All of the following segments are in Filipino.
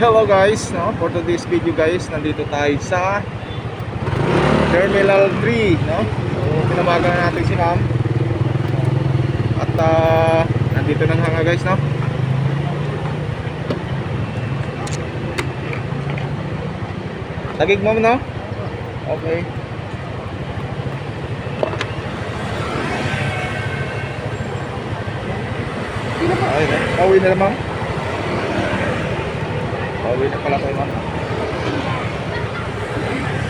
Hello guys, no? For today's video guys, nandito tayo sa Terminal 3, no? So, pinamagan na natin si Ma'am. At ah, nandito nang hanga guys, no? Tagig mo, no? Okay. Ay, na. Pauwi na naman. Pauwi na pala kayo, ma'am.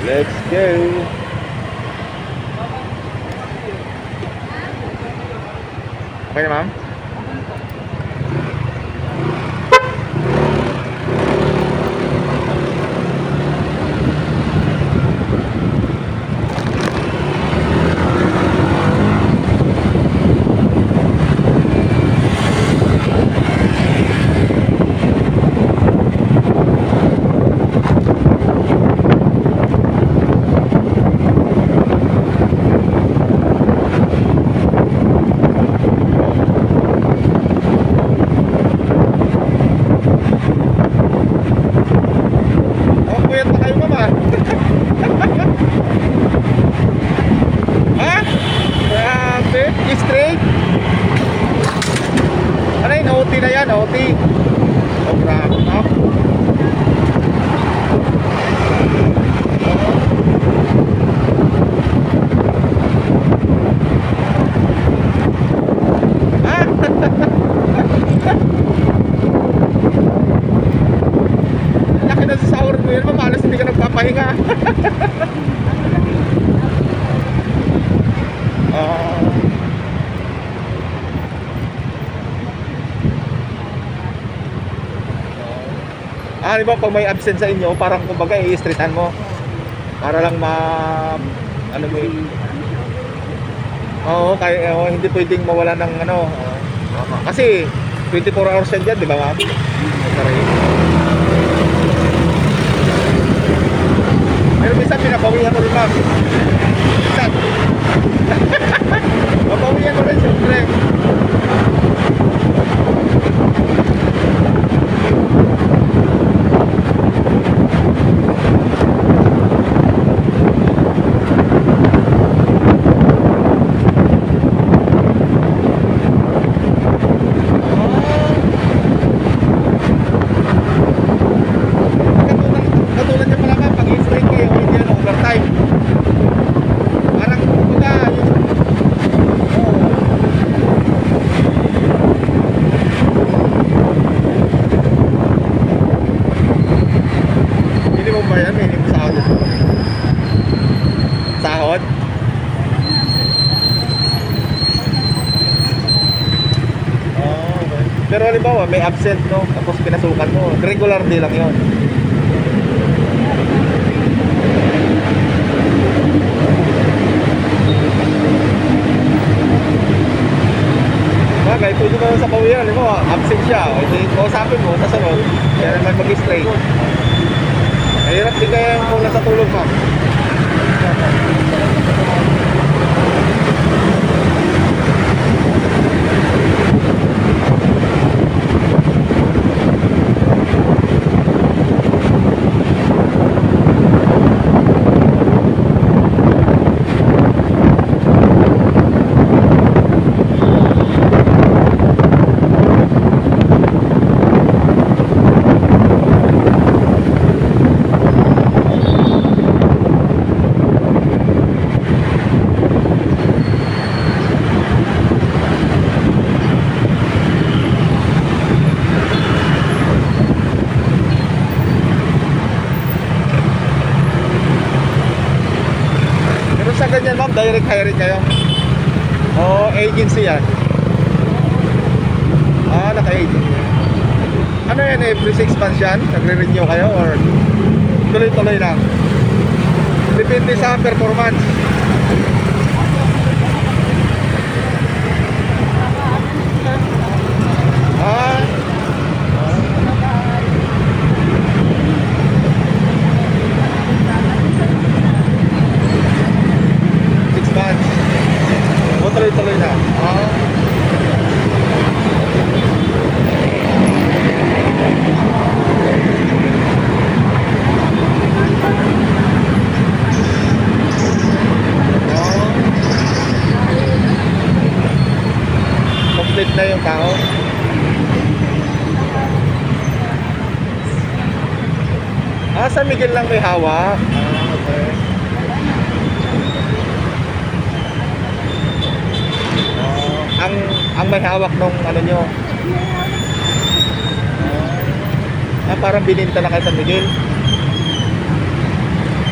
Let's go. Okay na, ma'am? Oh, puyat na kayo, ma'am, ah. ha? Grabe. Straight? Ano yun? OT na yan, OT. Oh, grabe, ma'am. Ha? Laki na sa sahur mo yun, mamalas hindi ka nagpapahinga. Ah. Ah, di ba pag may absent sa inyo, parang kumbaga i-streetan mo. Para lang ma... Ano mo yun? Oo, kaya oh, hindi pwedeng mawala ng ano. oh, kasi 24 hours yan dyan, di ba ma'am? Sorry. Pero minsan pinabawihan ko rin ma'am. Minsan. Mabawihan ko rin siyempre. Katulad, katulad niya pala ma'am, pag i-straight kayo, hindi yan overtime. Parang kumbaga, yung... Oo. Minimum ba yan? Minimum sahod. Sahod? Oh, okay. May absent, no? Tapos pinasukan mo. Regular day lang yun. Bagay, pwede mo sa kawiyan, mo, absent siya. O, hindi, kausapin mo, sa sunod, kaya naman mag-straight. Mahirap din kaya yung mula sa tulog, ma'am. Pero sa ganyan, ma'am, direct hiring kayo? O agency yan? Ah, naka-agency. Ano yan, every 6 months yan? Nagre-renew kayo or tuloy-tuloy lang? Depende sa performance. tuloy na. Oh. Complete na yung tao. Ah, sa Miguel lang may hawak. Ah. Ang ang may hawak nung ano nyo. Ah, parang bininta na kay San Miguel.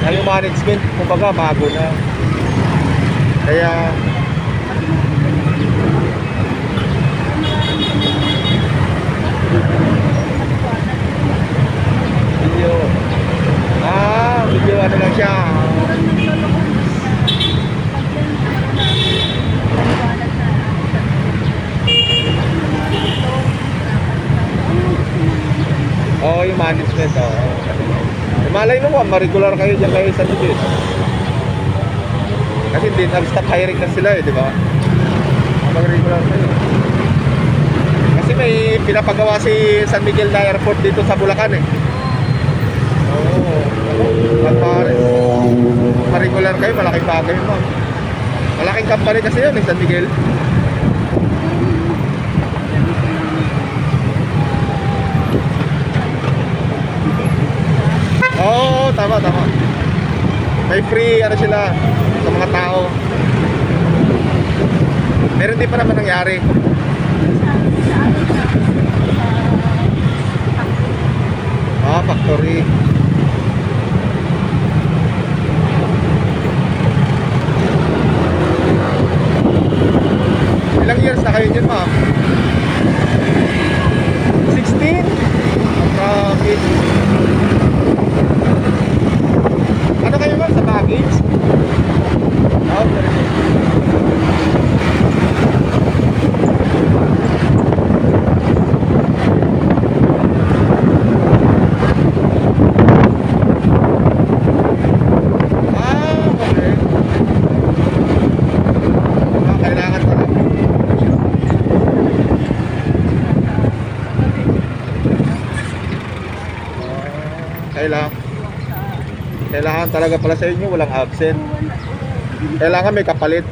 Ah, yung management, kumbaga, bago na. Kaya, video. Ah, video ano lang siya. Oo, oh, yung management. Oo. Malay mo ba, ma-regular kayo dyan kayo sa Miguel. Kasi hindi, nag-stop hiring na sila eh, di ba? Mag-regular kayo. Kasi may pinapagawa si San Miguel na airport dito sa Bulacan eh. Oo. Ma- ma-regular kayo, malaking bagay mo. Malaking company kasi yun eh, San Miguel. Oo, tama, tama. May free ano sila sa mga tao. Meron din pa naman nangyari. Ah, factory. Ilang years na kayo dyan, ma'am? 16? Grabe. Ano kayo ma'am sa baggage? Oh, very good. Ah, okay. Ah, kailangan talaga. Ah, Kailangan. Kailangan talaga pala sa inyo walang absent. Kailangan may kapalit.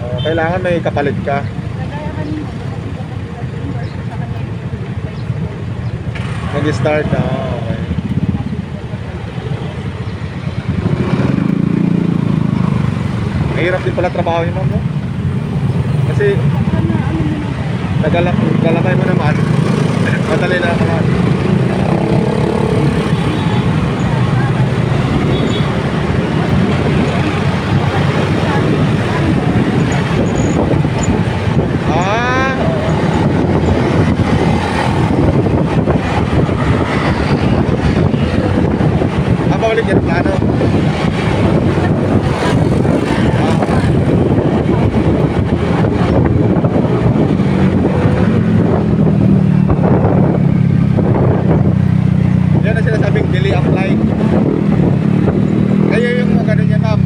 Ah, kailangan may kapalit ka. Mag-start na. okay. Mahirap din pala trabaho yun, ma'am, no? Kasi nagala- nagalakay mo naman. Madali na naman. Ah, Apa ulit yan ang plano? Ah. Yan ang sinasabing delay flight. Kayo yung magano niya ma'am.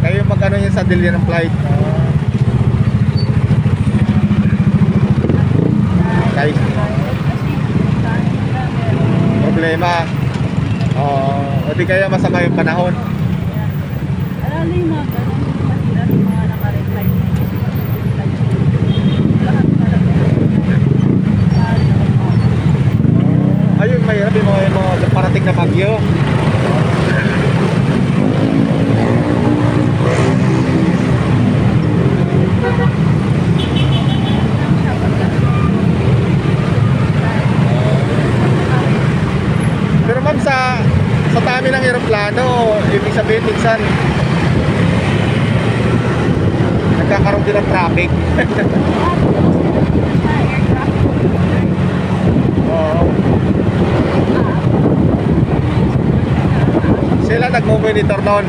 Kayo yung magano niya sa delay ng flight. Kay problema. Oo. o di kaya masama yung panahon. Alala yung mga ganun, yung mahirap yung mga naka-reply. Lahat talaga. Mahirap yung mga, parating na bagyo. Pero ma'am, sa sa dami ng aeroplano, ibig sabihin minsan nagkakaroon din ng traffic. Sila nagmo-monitor noon.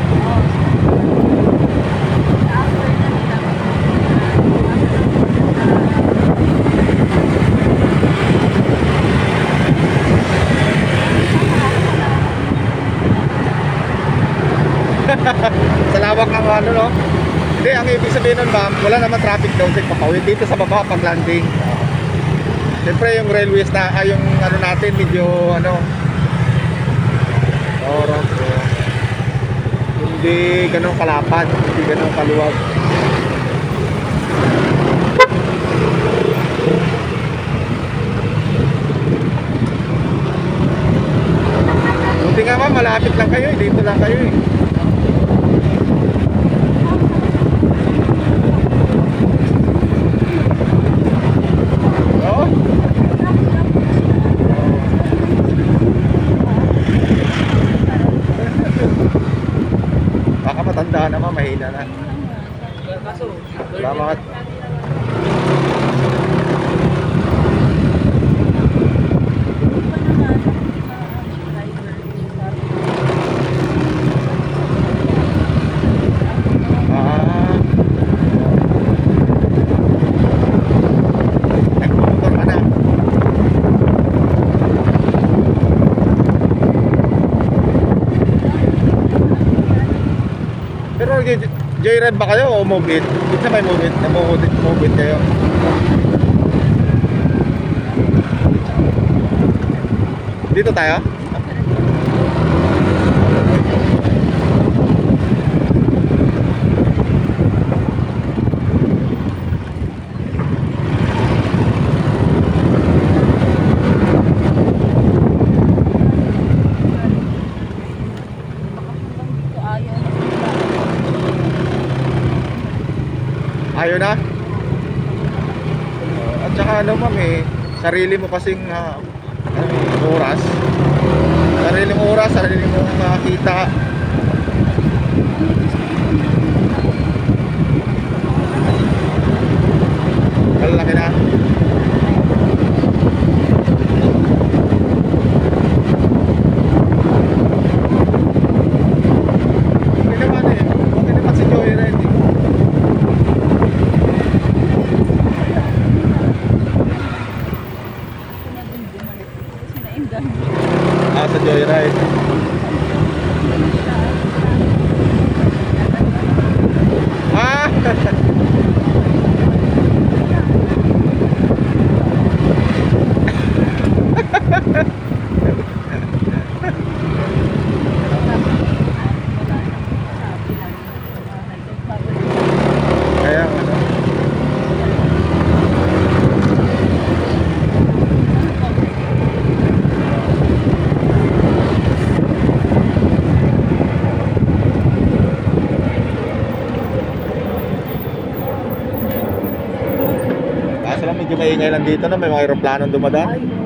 Sa lawak ng ano, no? Hindi, ang ibig sabihin nun, ma'am, wala naman traffic daw sa papawid dito sa baba pag landing. Siyempre yung railways na, ay yung ano natin, medyo ano, oras hindi ganun kalapat. Hindi ganun kaluwag. Buti nga ma malapit lang kayo eh. dito lang kayo eh. Matanda naman, mahina na. Salamat. Joyride ba kayo o mobile? Minsan may mobile, na mobile, mobile kayo. Dito tayo? Ayaw na? Uh, at saka ano ma'am eh, sarili mo kasing ah, ano, eh, oras. Sariling oras, sarili mong makita. Malalaki na. Okay naman eh. Okay naman si Joyride eh. Ah, sa Joyride. Ah! Kaya ano. Kaso lang medyo maingay lang dito na may mga aeroplanong dumadaan.